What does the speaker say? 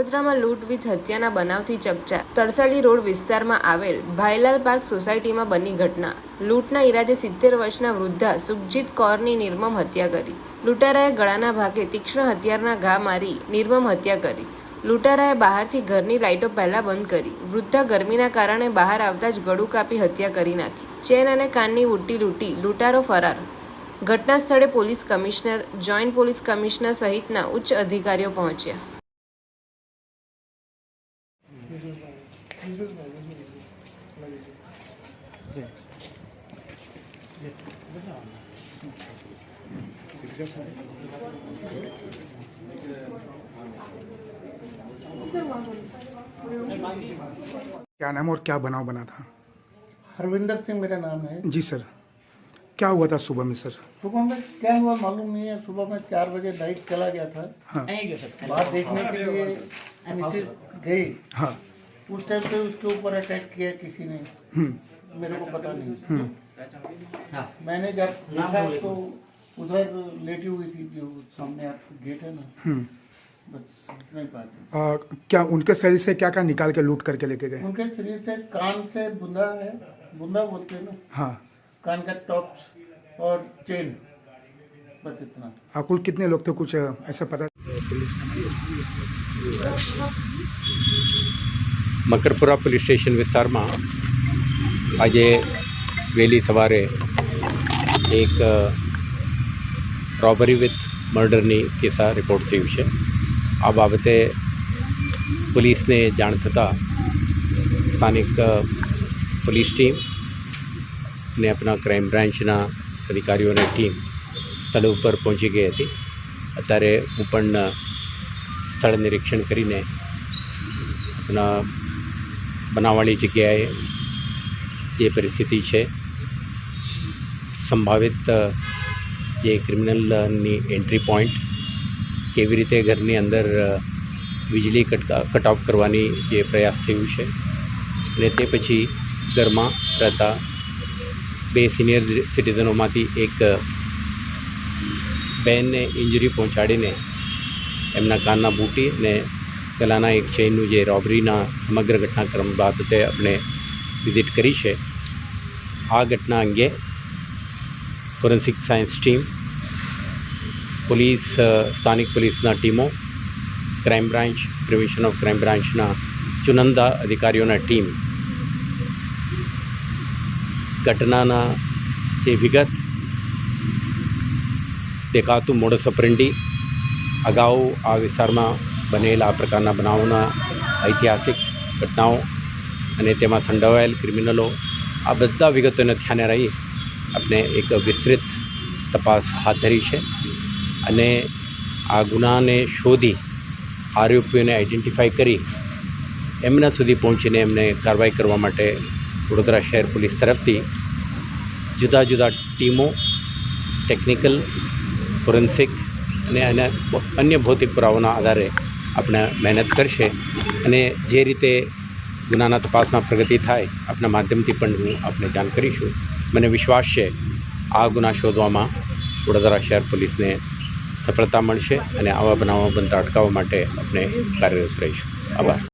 વડોદરામાં લૂંટ વિથ હત્યાના બનાવથી ચકચાર તરસાલી રોડ વિસ્તારમાં આવેલ ભાઈલાલ પાર્ક સોસાયટીમાં બની ઘટના. લૂંટના ઈરાદે સિત્તેર વર્ષના વૃદ્ધા સુખજીત કૌરની નિર્મમ હત્યા કરી. લૂંટારાએ ગળાના ભાગે તીક્ષ્ણ હથિયારના ઘા મારી નિર્મમ હત્યા કરી. લૂંટારાએ બહારથી ઘરની લાઇટો પહેલા બંધ કરી. વૃદ્ધા ગરમીના કારણે બહાર આવતા જ ગળું કાપી હત્યા કરી નાખી. ચેન અને કાનની ઉટી લૂંટી લૂંટારો ફરાર. ઘટના સ્થળે police commissioner, joint police commissioner સહિતના ઉચ્ચ અધિકારીઓ પહોંચ્યા. क्या नाम और क्या बनाव बना था? हरविंदर सिंह मेरा नाम है। जी सर। क्या हुआ था सुबह में सर? सुबह में क्या हुआ मालूम नहीं है। सुबह में चार बजे लाइट चला गया था। हाँ। बाहर देखने के लिए गई। हाँ। उस टाइम पे उसके ऊपर अटैक किया किसी ने। हम्म। मेरे को पता नहीं। हम्म। मैंने जब देखा तो उधर लेटी हुई थी जो सामने आपका गेट है ना। हम्म। बस इतना ही बात है। क्या उनके शरीर से क्या क्या निकाल के लूट करके लेके गए? उनके शरीर से कान से बुंदा है बुंदा बोलते हैं ना। हाँ। कान का टॉप और चेन बस इतना। आ, कुल कितने लोग थे? कुछ ऐसा पता મકરપુરા પોલીસ સ્ટેશન વિસ્તારમાં આજે વહેલી સવારે એક રોબરી વિથ મર્ડરની કેસા રિપોર્ટ થયું છે. આ બાબતે પોલીસને જાણ થતાં સ્થાનિક પોલીસ ટીમ ને આપણા ક્રાઇમ બ્રાન્ચના અધિકારીઓની ટીમ સ્થળ ઉપર પહોંચી ગઈ હતી. અત્યારે હું પણ સ્થળ નિરીક્ષણ કરીને આપણા બનાવવાળી જગ્યાએ જે પરિસ્થિતિ છે, સંભવિત જે ક્રિમિનલની એન્ટ્રી પોઈન્ટ, કેવી રીતે ઘરની અંદર વીજળી કટ ઓફ કરવાની જે પ્રયાસ થયું છે અને તે પછી ઘરમાં રહેતા બે સિનિયર સિટીઝનોમાંથી એક બેનને ઇન્જરી પહોંચાડીને એમના કાનના બૂટી અને ગલાના એક ચેઇનનું જે રોબરીના સમગ્ર ઘટનાક્રમ બાબતે આપણે વિઝિટ કરી છે. આ ઘટના અંગે ફોરેન્સિક સાયન્સ ટીમ, પોલીસ સ્થાનિક પોલીસના ટીમો, crime branch, prevention of crime બ્રાન્ચના ચુનંદા અધિકારીઓના ટીમ ઘટનાના જે વિગત, દેખાતું મોડસ ઓપરેન્ડી અગાઉ આ વિસ્તારમાં બનેલા આ પ્રકારના બનાવોના ઐતિહાસિક ઘટનાઓ અને તેમાં સંડોવાયેલ ક્રિમિનલો આ બધા વિગતોને ધ્યાને રહી આપણે એક વિસ્તૃત તપાસ હાથ ધરી છે અને આ ગુનાને શોધી આરોપીઓને આઈડેન્ટિફાઈ કરી એમના સુધી પહોંચીને એમને કાર્યવાહી કરવા માટે વડોદરા શહેર પોલીસ તરફથી જુદા જુદા ટીમો, ટેકનિકલ, ફોરેન્સિક અને અને અન્ય ભૌતિક પુરાવાના આધારે આપણે મહેનત કરશે અને જે રીતે ગુનાના તપાસમાં પ્રગતિ થાય આપણા માધ્યમથી પણ હું આપને જાણ કરીશું. મને વિશ્વાસ છે આ ગુના શોધવામાં વડોદરા શહેર પોલીસને સફળતા મળશે અને આવા બનાવો બનતા અટકાવવા માટે આપણે કાર્યરત રહીશું. આભાર.